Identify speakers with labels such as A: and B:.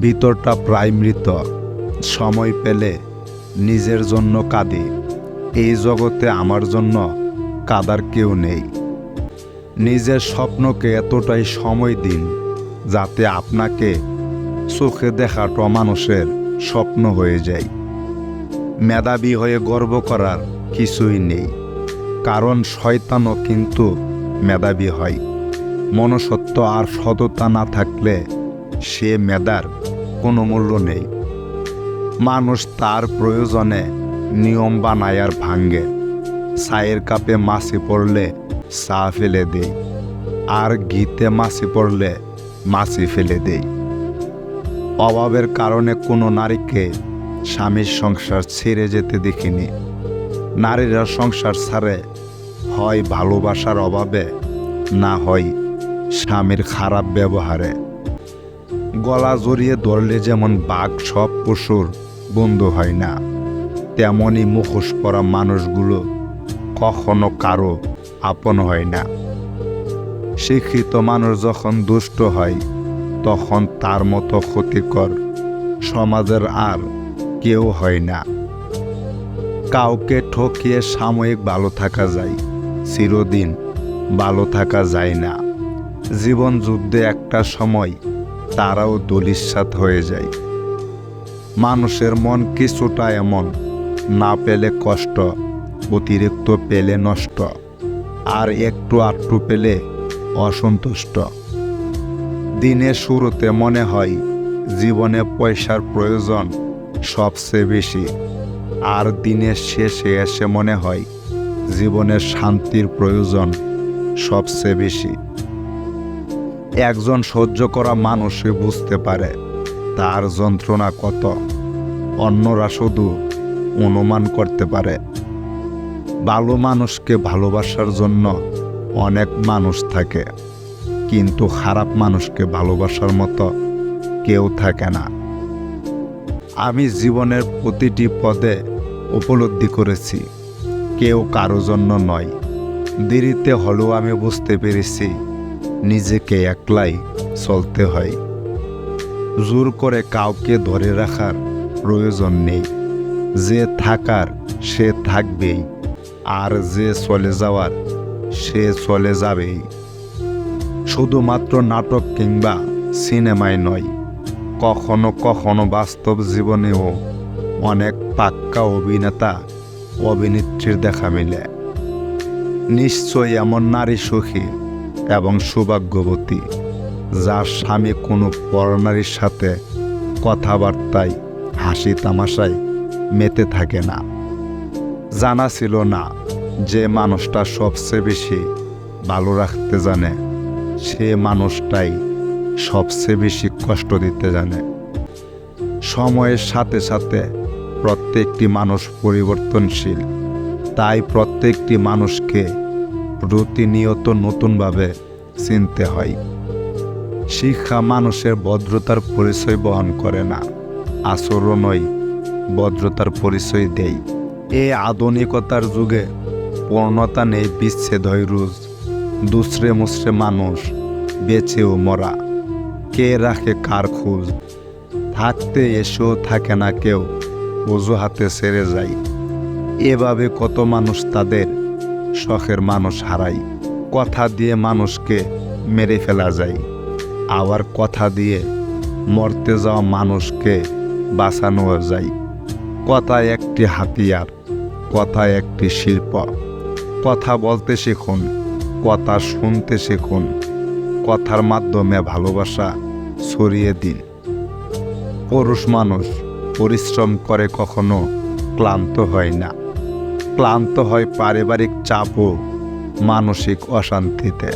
A: ভিতরটা প্রায় মৃত। সময় পেলে নিজের জন্য কাঁদি। এই জগতে আমার জন্য কাদার কেউ নেই। নিজের স্বপ্নকে এতটাই সময় দিন যাতে আপনাকে চোখে দেখাটা মানুষের স্বপ্ন হয়ে যায়। মেধাবী হয়ে গর্ব করার কিছুই নেই। কারণ শয়তানও কিন্তু মেধাবী হয়। মনসত্ব আর সততা না থাকলে সে মেধার কোনো মূল্য নেই। মানুষ তার প্রয়োজনে নিয়ম বানায় আর ভাঙ্গে চায়ের কাপে মাছি পড়লে চা ফেলে দেই, আর ঘিতে মাছি পড়লে মাছি ফেলে দেই। অভাবের কারণে কোনো নারীকে স্বামীর সংসার ছেড়ে যেতে দেখিনি। নারীরা সংসার ছাড়ে হয় ভালোবাসার অভাবে, না হয় স্বামীর খারাপ ব্যবহারে। গলা জড়িয়ে ধরলে যেমন বাঘ সব পশুর বন্ধু হয় না, তেমনই মুখোশ পরা মানুষগুলো কখনো কারও আপন হয় না। শিক্ষিত মানুষ যখন দুষ্ট হয়, তখন তার মতো ক্ষতিকর সমাজের আর কেউ হয় না। কাউকে ঠকিয়ে সাময়িক ভালো থাকা যায়, চিরদিন ভালো থাকা যায় না। জীবন যুদ্ধে একটা সময় তারাও দলিস্বাত হয়ে যায়। মানুষের মন কিছুটা এমন, না পেলে কষ্ট, অতিরিক্ত পেলে নষ্ট, আর একটু আটটু পেলে অসন্তুষ্ট। দিনের শুরুতে মনে হয় জীবনে পয়সার প্রয়োজন সবচেয়ে বেশি, আর দিনের শেষে এসে মনে হয় জীবনের শান্তির প্রয়োজন সবচেয়ে বেশি। একজন সহ্য করা মানুষই বুঝতে পারে, তার যন্ত্রণা কত। অন্যরা শুধু অনুমান করতে পারে। ভালো মানুষকে ভালোবাসার জন্য অনেক মানুষ থাকে, কিন্তু খারাপ মানুষকে ভালোবাসার মতো কেউ থাকে না। আমি জীবনের প্রতিটি পদে উপলব্ধি করেছি, কেউ কারও জন্য নয়। দেরিতে হলেও আমি বুঝতে পেরেছি নিজেকে একলাই চলতে হয়। জোর করে কাউকে ধরে রাখার প্রয়োজন নেই। যে থাকার, সে থাকবেই। আর যে চলে যাওয়ার, সে চলে যাবেই। শুধুমাত্র নাটক কিংবা সিনেমায় নয়, কখনো কখনো বাস্তব জীবনেও অনেক পাক্কা অভিনেতা, অভিনেত্রীর দেখা মিলে। নিশ্চয়ই এমন নারী সুখী এবং সৌভাগ্যবতী, যার স্বামী কোনো পরনারীর সাথে কথাবার্তায় হাসি তামাশায় মেতে থাকে না। জানা ছিল না যে মানুষটা সবচেয়ে বেশি ভালো রাখতে জানে, সে মানুষটাই সবচেয়ে বেশি কষ্ট দিতে জানে। সময়ের সাথে সাথে প্রত্যেকটি মানুষ পরিবর্তনশীল, তাই প্রত্যেকটি মানুষকে প্রতিনিয়ত নতুনভাবে চিনতে হয়। শিক্ষা মানুষের ভদ্রতার পরিচয় বহন করে না, আচরণই ভদ্রতার পরিচয় দেয়। এই আধুনিকতার যুগে পূর্ণতা নেই বিচ্ছেদ হয় রুজ। দুসরে মুসরে মানুষ বেঁচেও মরা। কে রাখে কার খোঁজ? থাকতে এসেও থাকে না কেউ, অজুহাতে সেরে যায়। এভাবে কত মানুষ তাদের শখের মানুষ হারায় কথা দিয়ে মানুষকে মেরে ফেলা যায়। আবার কথা দিয়ে মরতে যাওয়া মানুষকে বাঁচানো যায়। কথা একটি হাতিয়ার, কথা একটি শিল্প। কথা বলতে শিখুন, কথা শুনতে শিখুন। কথার মাধ্যমে ভালোবাসা ছড়িয়ে দিন। পুরুষ মানুষ পরিশ্রম করে কখনো ক্লান্ত হয় না। ক্লান্ত হয় পারিবারিক চাপ ও মানসিক অশান্তিতে।